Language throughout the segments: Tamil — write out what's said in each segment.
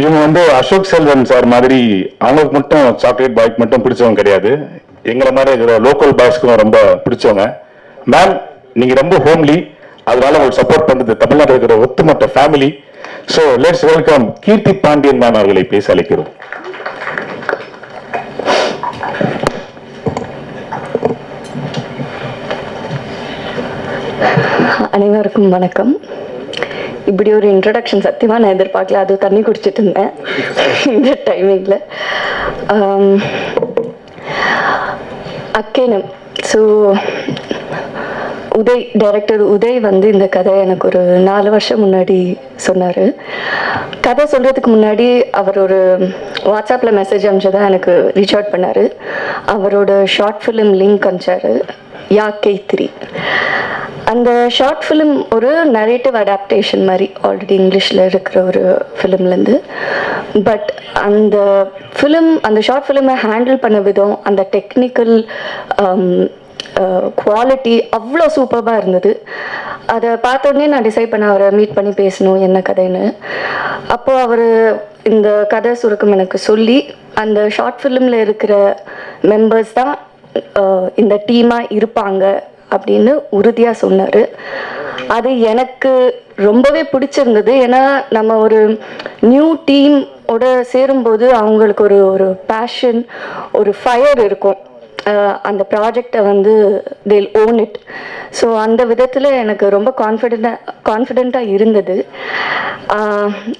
இவங்க வந்து அசோக் செல்வன் சார் மாதிரி அவங்களுக்கு மட்டும் சாக்லேட் பாய்க்கு மட்டும் பிடிச்சவங்க கிடையாது. எங்களை மாதிரி இருக்கிற லோக்கல் பாய்ஸ்க்கும் ரொம்ப பிடிச்சவங்க. மேம் நீங்க ரொம்ப ஹோம்லி அதனால உங்களுக்கு சப்போர்ட் பண்றது தமிழ்நாட்டில் இருக்கிற ஒட்டுமொத்த family so let's welcome Keerthi Pandian ma'am அவர்களை பேச அழைக்கிறோம். அனைவருக்கும் வணக்கம். இப்படி ஒரு இன்ட்ரடக்ஷன் சத்தியமாக நான் எதிர்பார்க்கல. அது தண்ணி குடிச்சிட்டு இருந்தேன். இந்த டைமிங்கில் um, அக்கேனம். ஸோ உதய் டைரக்டர் உதய் வந்து இந்த கதை எனக்கு ஒரு நாலு வருஷம் முன்னாடி சொன்னார். கதை சொல்கிறதுக்கு முன்னாடி அவர் ஒரு வாட்ஸ்அப்பில் மெசேஜ் அனுப்பிச்சதான் எனக்கு ரீச் அவுட் பண்ணார். அவரோட ஷார்ட் ஃபிலிம் லிங்க் அனுப்பிச்சாரு யா கே த்ரீ. அந்த ஷார்ட் ஃபிலிம் ஒரு நரேட்டிவ் அடாப்டேஷன் மாதிரி ஆல்ரெடி இங்கிலீஷில் இருக்கிற ஒரு ஃபிலிம்லேருந்து பட் அந்த ஃபிலிம் அந்த ஷார்ட் ஃபிலிமை ஹேண்டில் பண்ண விதம் அந்த டெக்னிக்கல் குவாலிட்டி அவ்வளோ சூப்பராக இருந்தது. அதை பார்த்தோடனே நான் டிசைட் பண்ண அவரை மீட் பண்ணி பேசணும் என்ன கதைன்னு. அப்போது அவர் இந்த கதை சுருக்கம் எனக்கு சொல்லி அந்த ஷார்ட் ஃபிலிமில் இருக்கிற மெம்பர்ஸ் தான் இந்த டீமாக இருப்பாங்க அப்படின்னு உறுதியாக சொன்னார். அது எனக்கு ரொம்பவே பிடிச்சிருந்தது. ஏன்னா நம்ம ஒரு நியூ டீம் ஓட சேரும்போது அவங்களுக்கு ஒரு ஒரு பேஷன் ஒரு ஃபயர் இருக்கும். அந்த ப்ராஜெக்டை வந்து தேல் ஓன் இட் ஸோ அந்த விதத்தில் எனக்கு ரொம்ப கான்ஃபிடென்ட்டாக கான்ஃபிடெண்ட்டாக இருந்தது.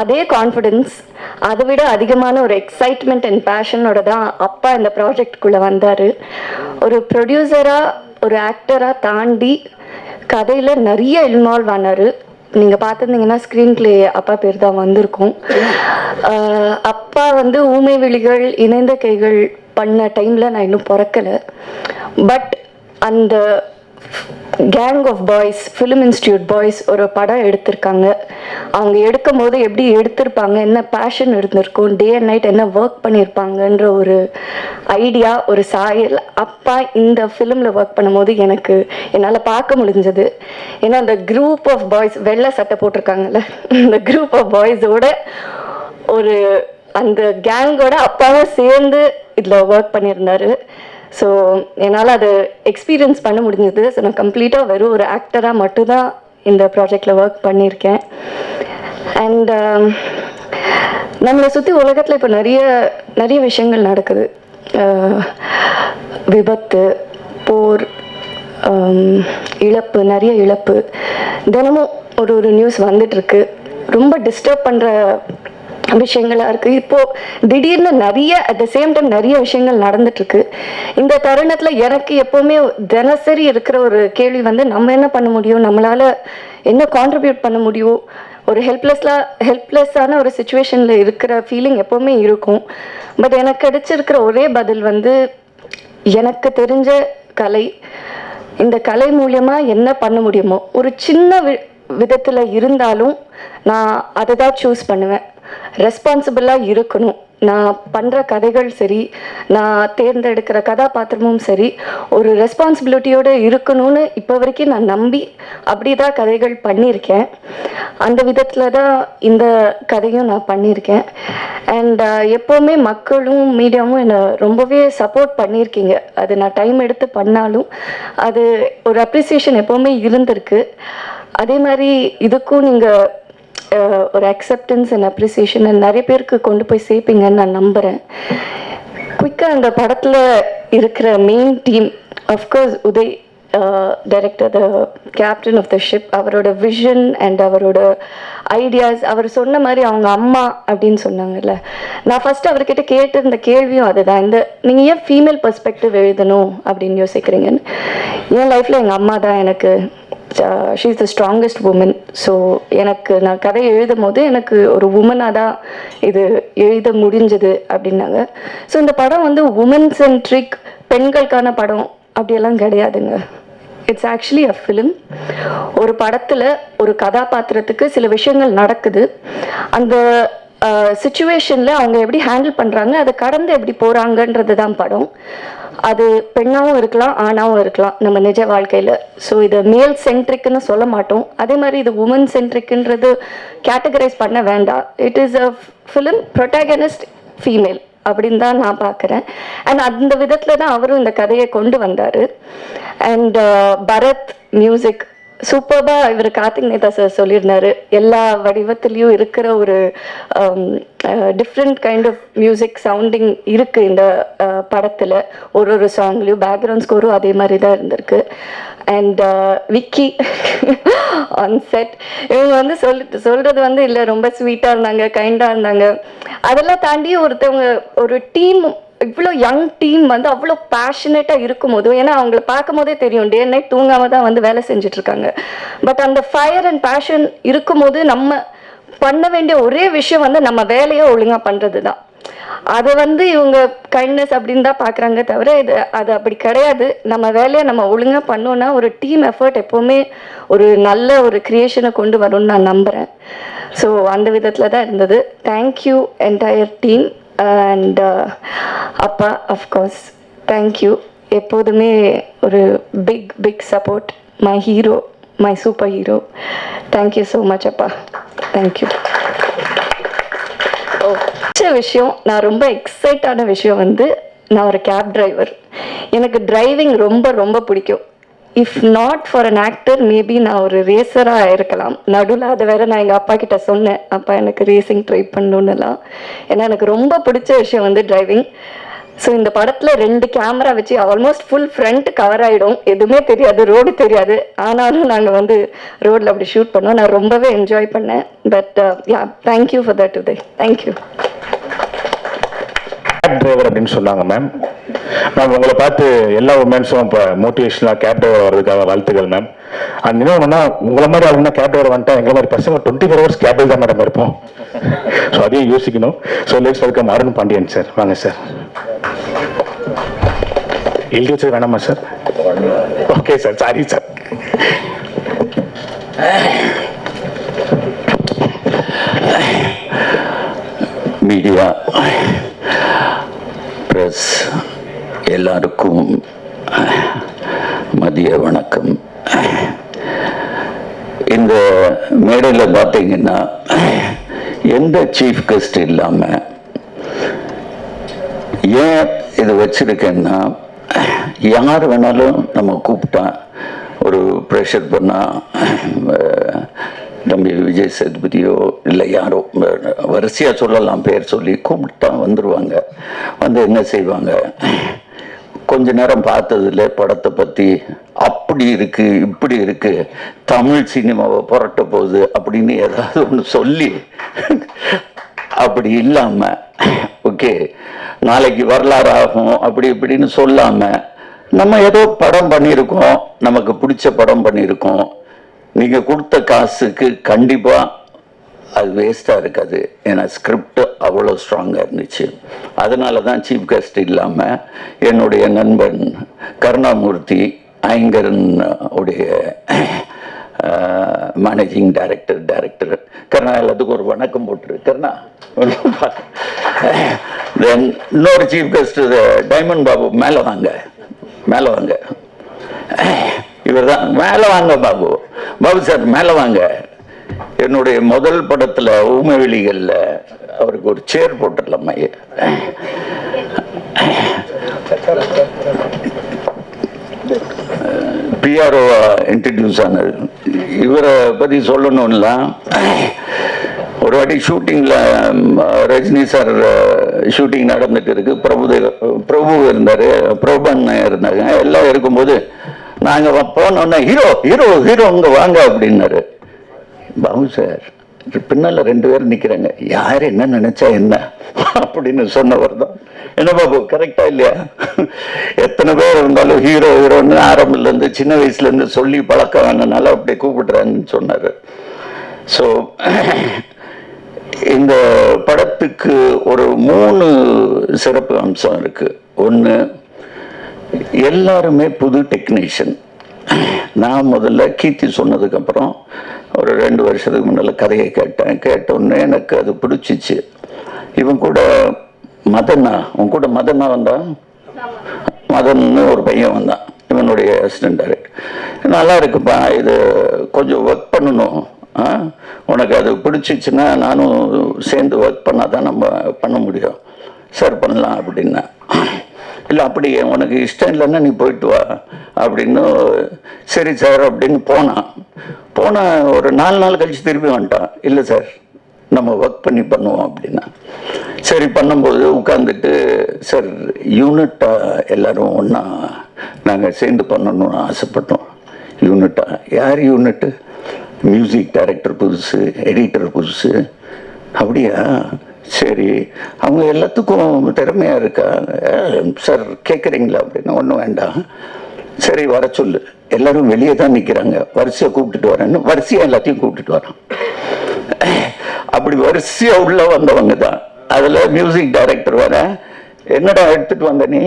அதே கான்ஃபிடென்ஸ் அதை விட அதிகமான ஒரு எக்ஸைட்மெண்ட் அண்ட் பேஷனோட தான் அப்பா இந்த ப்ராஜெக்ட்குள்ளே வந்தார். ஒரு ப்ரொடியூசராக ஒரு ஆக்டராக தாண்டி கதையில் நிறைய இன்வால்வ் ஆனார். நீங்கள் பார்த்துருந்தீங்கன்னா ஸ்க்ரீன் ப்ளே அப்பா பேர் தான் வந்திருக்கும். அப்பா வந்து ஊமை விழிகள் இணைந்த கைகள் பண்ண டைமில் நான் இன்னும் பிறக்கலை. பட் அந்த gang of boys film institute boys ஒரு படம் எடுத்திருக்காங்க. அவங்க எடுக்கும் போது எப்படி எடுத்திருப்பாங்க என்ன பேஷன் இருந்திருக்கும் டே அண்ட் நைட் என்ன ஒர்க் பண்ணியிருப்பாங்கன்ற ஒரு ஐடியா ஒரு சாயல் அப்பா இந்த ஃபிலிமில் ஒர்க் பண்ணும்போது எனக்கு என்னால் பார்க்க முடிஞ்சது. ஏன்னா அந்த குரூப் ஆஃப் பாய்ஸ் வெள்ளை சட்டை போட்டிருக்காங்கல்ல இந்த குரூப் ஆஃப் பாய்ஸோட ஒரு அந்த கேங்கோட அப்பாவும் சேர்ந்து இதில் ஒர்க் பண்ணியிருந்தாரு. ஸோ என்னால் அது எக்ஸ்பீரியன்ஸ் பண்ண முடிஞ்சது. ஸோ நான் கம்ப்ளீட்டாக வெறும் ஒரு ஆக்டராக மட்டும்தான் இந்த ப்ராஜெக்டில் ஒர்க் பண்ணியிருக்கேன். அண்ட் um, நம்மளை சுற்றி உலகத்தில் இப்போ நிறைய நிறைய விஷயங்கள் நடக்குது. Uh, விபத்து போர் um, இழப்பு நிறைய இழப்பு. தினமும் ஒரு ஒரு நியூஸ் வந்துட்டுருக்கு ரொம்ப டிஸ்டர்ப் பண்ணுற விஷயங்களா இருக்கு. இப்போ திடீர்னு நிறைய அட் த சேம் டைம் நிறைய விஷயங்கள் நடந்துட்டு இருக்கு இந்த தருணத்துல எனக்கு எப்பவுமே தினசரி இருக்கிற ஒரு கேள்வி வந்து நம்ம என்ன பண்ண முடியும்? நம்மளால என்ன கான்ட்ரிபியூட் பண்ண முடியும்? ஒரு ஹெல்ப்லெஸ்லாம் ஹெல்ப்லெஸ்ஸான ஒரு சுச்சுவேஷனில் இருக்கிற ஃபீலிங் எப்போவுமே இருக்கும். பட் எனக்கு கிடைச்சிருக்கிற ஒரே பதில் வந்து எனக்கு தெரிஞ்ச கலை. இந்த கலை மூலயமா என்ன பண்ண முடியுமோ? ஒரு சின்ன வி விதத்தில் இருந்தாலும் நான் அதை தான் சூஸ் பண்ணுவேன். ரெஸ்பான்சிபிளாக இருக்கணும். நான் பண்ணுற கதைகள் சரி நான் தேர்ந்தெடுக்கிற கதாபாத்திரமும் சரி ஒரு ரெஸ்பான்சிபிலிட்டியோடு இருக்கணும்னு இப்போ வரைக்கும் நான் நம்பி அப்படி தான் கதைகள் பண்ணியிருக்கேன். அந்த விதத்தில் தான் இந்த கதையும் நான் பண்ணியிருக்கேன். அண்ட் எப்போவுமே மக்களும் மீடியாவும் என்னை ரொம்பவே சப்போர்ட் பண்ணியிருக்கீங்க. அது நான் டைம் எடுத்து பண்ணாலும் அது ஒரு அப்ரிசியேஷன் எப்போவுமே இருந்திருக்கு. அதே மாதிரி இதுக்கும் நீங்கள் ஒரு அக்செப்டன்ஸ் அண்ட் அப்ரிசியேஷன் நிறைய பேருக்கு கொண்டு போய் சேர்ப்பீங்கன்னு நான் நம்புகிறேன் குயிக்காக அந்த படத்தில் இருக்கிற main team of course Uday director the captain of the ship அவரோட விஷன் அண்ட் அவரோட ஐடியாஸ் அவர் சொன்ன மாதிரி அவங்க அம்மா அப்படின்னு சொன்னாங்கல்ல. நான் ஃபஸ்ட்டு அவர்கிட்ட கேட்டிருந்த கேள்வியும் அதுதான். இந்த நீங்கள் ஏன் ஃபீமேல் பர்ஸ்பெக்டிவ் எழுதணும் அப்படின்னு யோசிக்கிறீங்கன்னு. என் லைஃப்பில் எங்கள் அம்மா தான் எனக்கு she is the strongest woman so எனக்கு நான் கதை எழுதும் போது எனக்கு ஒரு உமனாக தான் இது எழுத முடிஞ்சது அப்படின்னாங்க. ஸோ இந்த படம் வந்து உமன் சென்ட்ரிக் பெண்களுக்கான படம் அப்படியெல்லாம் கிடையாதுங்க. இட்ஸ் ஆக்சுவலி அ ஃபிலிம் ஒரு படத்தில் ஒரு கதாபாத்திரத்துக்கு சில விஷயங்கள் நடக்குது. அந்த சுச்சுவேஷனில் அவங்க எப்படி ஹேண்டில் பண்ணுறாங்க அதை கடந்து எப்படி போகிறாங்கன்றது தான் படம். அது பெண்ணாகவும் இருக்கலாம் ஆணாகவும் இருக்கலாம் நம்ம நிஜ வாழ்க்கையில். ஸோ இது மேல் சென்ட்ரிக்னு சொல்ல மாட்டோம். அதே மாதிரி இது உமன் சென்ட்ரிக்ன்றது கேட்டகரைஸ் பண்ண வேண்டாம். It is a film protagonist female அப்படின்னு தான் நான் பார்க்குறேன். அண்ட் அந்த விதத்தில் தான் அவரும் இந்த கதையை கொண்டு வந்தார். அண்ட் பரத் மியூசிக் சூப்பர்பாக இவர் கார்த்திக் நேதா சார் சொல்லியிருந்தாரு. எல்லா வடிவத்திலையும் இருக்கிற ஒரு different kind of music sounding இருக்குது இந்த படத்தில். ஒரு ஒரு சாங்லேயும் பேக்ரவுண்ட் ஸ்கோரும் அதே மாதிரி தான் இருந்திருக்கு. அண்ட் விக்கி ஆன் செட் இவங்க வந்து சொல் சொல்கிறது வந்து இல்லை ரொம்ப ஸ்வீட்டாக இருந்தாங்க கைண்டாக இருந்தாங்க. அதெல்லாம் தாண்டி ஒருத்தவங்க ஒரு டீம் இவ்வளோ யங் டீம் வந்து அவ்வளோ பேஷனேட்டாக இருக்கும் போதும் ஏன்னா அவங்கள பார்க்கும் போதே தெரியும் டே நைட் தூங்காமல் தான் வந்து வேலை செஞ்சிட்ருக்காங்க. பட் அந்த ஃபயர் அண்ட் பேஷன் இருக்கும்போது நம்ம பண்ண வேண்டிய ஒரே விஷயம் வந்து நம்ம வேலையை ஒழுங்காக பண்ணுறது தான். அதை வந்து இவங்க கைண்ட்னஸ் அப்படின்னு தான் பார்க்குறாங்க தவிர இது அது அப்படி கிடையாது. நம்ம வேலையை நம்ம ஒழுங்காக பண்ணோன்னா ஒரு டீம் எஃபர்ட் எப்போவுமே ஒரு நல்ல ஒரு க்ரியேஷனை கொண்டு வரும்னு நான் நம்புகிறேன் ஸோ அந்த விதத்தில் தான் இருந்தது. Thank you entire team and uh, அப்பா அஃப்கோர்ஸ் தேங்க்யூ எப்போதுமே ஒரு big big support my hero my super hero thank you so much அப்பா. தேங்க்யூ oh, பிடிச்ச விஷயம் நான் ரொம்ப எக்ஸைட்டான விஷயம் வந்து நான் ஒரு கேப் டிரைவர் எனக்கு டிரைவிங் ரொம்ப ரொம்ப பிடிக்கும். If not for an actor maybe நான் ஒரு ரேசராக இருக்கலாம். நடுவில் அதை வேற நான் எங்கள் அப்பா கிட்ட சொன்னேன். அப்பா எனக்கு ரேசிங் ட்ரை பண்ணணுன்னுலாம் ஏன்னா எனக்கு ரொம்ப பிடிச்ச விஷயம் வந்து டிரைவிங் ஸோ இந்த படத்தில் ரெண்டு கேமரா வச்சு ஆல்மோஸ்ட் ஃபுல் ஃப்ரண்ட் கவர் ஆகிடும் எதுவுமே தெரியாது ரோடு தெரியாது. ஆனாலும் நாங்கள் வந்து ரோடில் அப்படி ஷூட் பண்ணோம். நான் ரொம்பவே என்ஜாய் பண்ணேன். But yeah thank you for that today thank you cab driver அப்படின்னு சொன்னாங்க மேம் மேம் உங்களை பார்த்து எல்லா உமன்ஸும் இப்போ மோட்டிவேஷனாக கேப் டிரைவர் வர்றதுக்காக வாழ்த்துக்கள் மேம் அண்ட் இன்னொன்னா உங்களை மாதிரி ஆளுங்கன்னா கேப் டிரைவர் வந்துட்டா எங்களை மாதிரி பசங்க டுவெண்ட்டி ஃபோர் ஹவர்ஸ் கேபிள் தான் மேடம் இருப்போம். ஸோ அதையும் யோசிக்கணும். So let's welcome Arun Pandian sir வாங்க சார் எழுதி வச்சது வேணாமா sir okay sir sorry sir media press எல்லாருக்கும் மதிய வணக்கம். இந்த மேடையில் பார்த்தீங்கன்னா எந்த சீஃப் கெஸ்ட் இல்லாமல் ஏன் இது வச்சுருக்கேன்னா யார் வேணாலும் நம்ம கூப்பிட்டா ஒரு ப்ரெஷர் பண்ணால் தம்பி விஜய் சேதுபதியோ இல்லை யாரோ வரிசையாக சொல்லலாம் பேர் சொல்லி கூப்பிட்டா வந்துடுவாங்க வந்து என்ன செய்வாங்க? கொஞ்ச நேரம் பார்த்ததுல படத்தை பற்றி அப்படி இருக்கு இப்படி இருக்கு தமிழ் சினிமாவை புரட்ட போகுது அப்படின்னு ஏதாவது ஒன்று சொல்லி அப்படி இல்லாம ஓகே நாளைக்கு வரலாறு ஆகும் அப்படி இப்படின்னு சொல்லாம நம்ம ஏதோ படம் பண்ணியிருக்கோம் நமக்கு பிடிச்ச படம் பண்ணியிருக்கோம். நீங்க கொடுத்த காசுக்கு கண்டிப்பா அது வேஸ்ட்டாக இருக்காது. ஏன்னா ஸ்கிரிப்ட் அவ்வளோ ஸ்ட்ராங்காக இருந்துச்சு. அதனால தான் சீஃப் கெஸ்ட் இல்லாமல் என்னுடைய நண்பன் கருணாமூர்த்தி ஐங்கரன் உடைய மேனேஜிங் டைரக்டர் டைரக்டர் கருணா எல்லாத்துக்கும் ஒரு வணக்கம் போட்டுரு. கருணா தென் இன்னொரு சீஃப் கெஸ்ட் டைமண்ட் பாபு. மேலே வாங்க. மேலே வாங்க. இவர் தான் மேலே வாங்க பாபு. பாபு சார் மேலே வாங்க. என்னுடைய முதல் படத்தில் ஊமவெளிகளில் அவருக்கு ஒரு சேர் போட்டுடலாமா பிஆர்ஓவா இன்ட்ரடியூஸ் ஆனது. இவரை பற்றி சொல்லணும்னா ஒரு வாட்டி ஷூட்டிங்கில் ரஜினி சார் ஷூட்டிங் நடந்துட்டு இருக்கு. பிரபு பிரபு இருந்தார் பிரபன் இருந்தாங்க. எல்லாம் இருக்கும்போது நாங்கள் போனோன்னே ஹீரோ ஹீரோ ஹீரோ இங்கே வாங்க அப்படின்னாரு. பாபு சார் பின்னால் ரெண்டு பேரும் நிற்கிறாங்க யார் என்ன நினைச்சா என்ன? அப்படின்னு சொன்னவர் தான். என்ன பாபு கரெக்டா இல்லையா? எத்தனை பேர் இருந்தாலும் ஹீரோ ஹீரோன்னு ஆரம்பத்துலேருந்து சின்ன வயசுலேருந்து சொல்லி பழக்கம் வேணுனால அப்படி கூப்பிடுறாங்கன்னு சொன்னார். ஸோ இந்த படத்துக்கு ஒரு மூணு சிறப்பு அம்சம் இருக்குது ஒன்று எல்லாருமே புது டெக்னீஷியன் நான் முதல்ல கீர்த்தி சொன்னதுக்கப்புறம் ஒரு ரெண்டு வருஷத்துக்கு முன்னால் கதையை கேட்டேன். கேட்டோன்னே எனக்கு அது பிடிச்சிச்சு. இவன் கூட மதனா உன் கூட மதனா வந்தான் மதன்னு ஒரு பையன் வந்தான். இவனுடைய அசிஸ்டன்ட் டைரக்டர் நல்லா இருக்குப்பா இது கொஞ்சம் ஒர்க் பண்ணணும். ஆ? உனக்கு அது பிடிச்சிச்சுன்னா நானும் சேர்ந்து ஒர்க் பண்ணால் தான் நம்ம பண்ண முடியும். சார் பண்ணலாம் அப்படின்னா. இல்லை அப்படி உனக்கு இஷ்டம் இல்லைன்னா நீ போயிட்டு வா அப்படின்னு சரி சார் அப்படின்னு போனான். போன ஒரு நாலு நாள் கழித்து திருப்பி வந்துட்டான். இல்லை சார் நம்ம ஒர்க் பண்ணி பண்ணுவோம் அப்படின்னா. சரி பண்ணும்போது உட்காந்துட்டு சார் யூனிட்டாக எல்லாரும் ஒன்றா நாங்கள் சேர்ந்து பண்ணணும்னு ஆசைப்பட்டோம். யூனிட்டாக யார் யூனிட்டு மியூசிக் டைரக்டர் புதுசு எடிட்டர் புதுசு. அப்படியா? சரி அவங்க எல்லாத்துக்கும் திறமையாக இருக்கா சார் கேட்குறீங்களா அப்படின்னா? ஒன்றும் வேண்டாம். சரி வர சொல்லு. எல்லாரும் வெளியே தான் நிற்கிறாங்க வரிசையை கூப்பிட்டுட்டு வரேன்னு. வரிசையாக எல்லாத்தையும் கூப்பிட்டுட்டு வரான். அப்படி வரிசையாக உள்ள வந்தவங்க தான். அதில் மியூசிக் டைரக்டர் வர என்னடா எடுத்துட்டு வந்த நீ?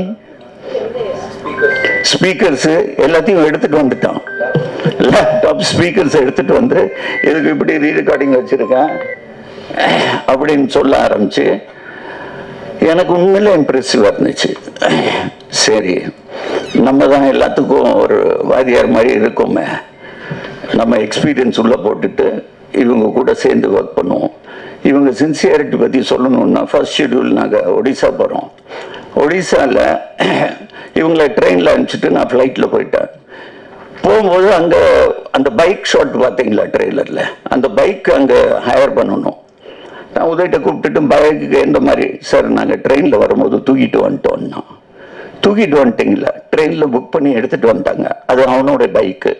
ஸ்பீக்கர்ஸு எல்லாத்தையும் எடுத்துட்டு வந்துட்டான். லேப்டாப் ஸ்பீக்கர்ஸ் எடுத்துட்டு வந்து இதுக்கு இப்படி ரீ ரெக்கார்டிங் வச்சுருக்கேன் அப்படின்னு சொல்ல ஆரம்பிச்சு எனக்கு உண்மையில இம்ப்ரெசிவா இருந்துச்சு சரி நம்ம தான் எல்லாத்துக்கும் ஒரு வாதியார் மாதிரி இருக்கோமே. நம்ம எக்ஸ்பீரியன்ஸ் உள்ள போட்டுட்டு இவங்க கூட சேர்ந்து ஒர்க் பண்ணுவோம். இவங்க சின்சியாரிட்டி பற்றி சொல்லணும்னா ஃபர்ஸ்ட் ஷெடியூல் நாங்கள் ஒடிசா போகிறோம் ஒடிசாவில் இவங்களை ட்ரெயினில் அனுப்பிச்சிட்டு நான் ஃப்ளைட்டில் போயிட்டேன். போகும்போது அங்கே அந்த பைக் ஷாட் பார்த்தீங்களா ட்ரெய்லரில் அந்த பைக் அங்கே ஹையர் பண்ணணும். நான் உதயிட்ட கூப்பிட்டுட்டு பைக்கு எந்த மாதிரி சார் நாங்கள் ட்ரெயினில் வரும்போது தூக்கிட்டு வந்துட்டோம்னா. தூக்கிட்டு வந்துட்டீங்களா ட்ரெயினில் புக் பண்ணி எடுத்துகிட்டு வந்துட்டாங்க. அது அவனோட பைக்கு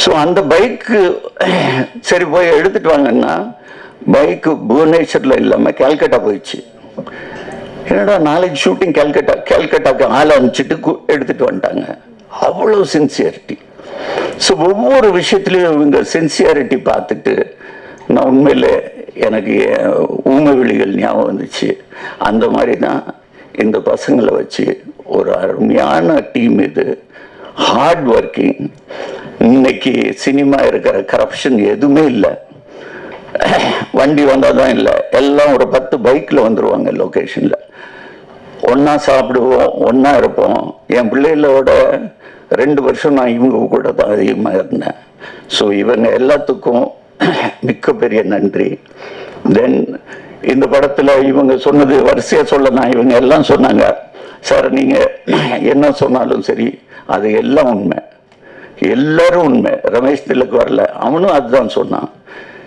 ஸோ அந்த பைக்கு சரி போய் எடுத்துகிட்டு வாங்கன்னா பைக்கு புவனேஸ்வரில் இல்லாமல் கேல்கட்டா போயிடுச்சு. என்னடா நாளைக்கு ஷூட்டிங் கேல்கட்டா கேல்கட்டாக்கு ஆள் அனுப்பிச்சிட்டு எடுத்துகிட்டு வந்துட்டாங்க. அவ்வளோ சின்சியாரிட்டி ஸோ ஒவ்வொரு விஷயத்துலையும் இவங்க சின்சியாரிட்டி பார்த்துட்டு நான் உண்மையிலே எனக்கு ஊமை விழிகள் ஞாபகம் வந்துச்சு. அந்த மாதிரி தான் இந்த பசங்களை வச்சு ஒரு அருமையான டீம் இது. ஹார்ட் ஒர்க்கிங் இன்னைக்கு சினிமா இருக்கிற கரப்ஷன் எதுவுமே இல்லை. வண்டி வந்தால் தான் இல்லை. எல்லாம் ஒரு பத்து பைக்கில் வந்துருவாங்க லொக்கேஷனில் ஒன்றா சாப்பிடுவோம் ஒன்றா இருப்போம். என் பிள்ளைகளோட ரெண்டு வருஷம் நான் இவங்க கூட தான் அதிகமாக இருந்தேன். ஸோ இவங்க எல்லாத்துக்கும் மிக்க பெரிய நன்றி. தென் இந்த படத்தில் இவங்க சொன்னது வரிசையாக சொல்லலாம் இவங்க எல்லாம் சொன்னாங்க சார் நீங்கள் என்ன சொன்னாலும் சரி அது எல்லாம் உண்மை. எல்லாரும் உண்மை. ரமேஷ் திலக் வரல. அவனும் அதுதான் சொன்னான்.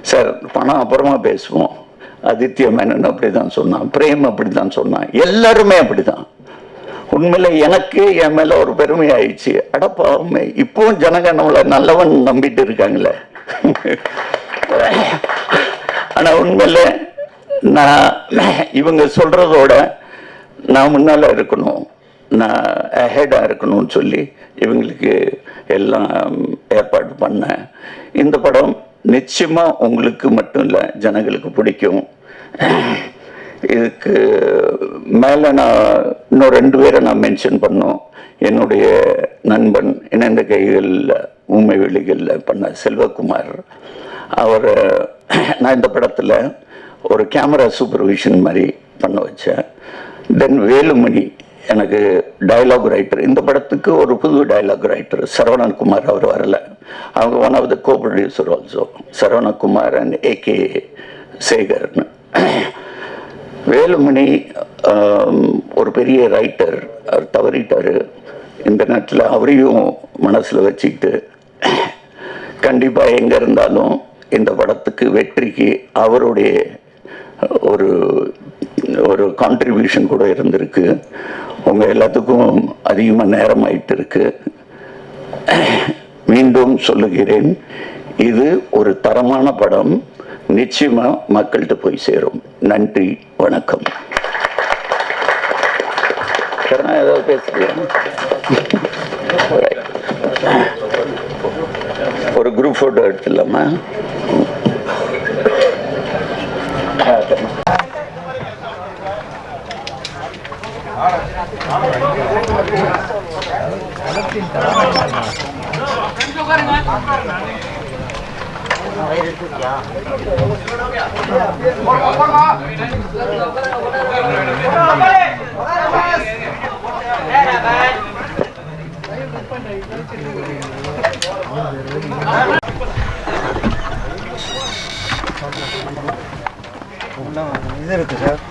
சார் பணம் அப்புறமா பேசுவோம். ஆதித்ய மேனன் அப்படிதான் சொன்னான். பிரேம் அப்படிதான் சொன்னான். எல்லாருமே அப்படிதான். உண்மையில எனக்கு என் மேல ஒரு பெருமை ஆயிடுச்சு. அடப்பாவுமே இப்பவும் ஜனங்க நம்மள நல்லவன் நம்பிட்டு இருக்காங்களே. ஆனா உண்மையில நான் இவங்க சொல்றதோட நான் முன்னால இருக்கணும். நான் அஹெடாக இருக்கணும்னு சொல்லி இவங்களுக்கு எல்லாம் ஏற்பாடு பண்ணேன். இந்த படம் நிச்சயமா உங்களுக்கு மட்டும் இல்லை ஜனங்களுக்கு பிடிக்கும். இதுக்கு மேலே நான் இன்னும் ரெண்டு பேரை நான் மென்ஷன் பண்ணோம். என்னுடைய நண்பன் இணைந்த கைகளில் ஊமை வெளிகளில் பண்ண செல்வகுமார். அவர் நான் இந்த படத்தில் ஒரு கேமரா சூப்பர்விஷன் மாதிரி பண்ண வச்சேன். தென் வேலுமணி எனக்கு டயலாக் ரைட்டர் இந்த படத்துக்கு ஒரு புது டயலாக் ரைட்டர் சரவணகுமார் அவர் வரல. அவங்க one of the co producer also Saravanakumar and A சேகர்னு. Velumani ஒரு பெரிய ரைட்டர் அவர் தவறிட்டார். இந்த நேரத்தில் அவரையும் மனசில் வச்சுக்கிட்டு கண்டிப்பாக எங்கே இருந்தாலும் இந்த படத்துக்கு வெற்றிக்கு அவருடைய ஒரு ஒரு கான்ட்ரிபியூஷன் கூட இருந்திருக்கு. உங்கள் எல்லாத்துக்கும் அதிகமாக நேரம் ஆயிட்டு இருக்கு மீண்டும் சொல்லுகிறேன் இது ஒரு தரமான படம். நிச்சயமாக மக்கள்கிட்ட போய் சேரும். நன்றி வணக்கம். கருணா ஏதாவது பேசுகிறேன் ஒரு குரூப் போட்டோ எடுத்துடலாமா? இது இருக்கு சார்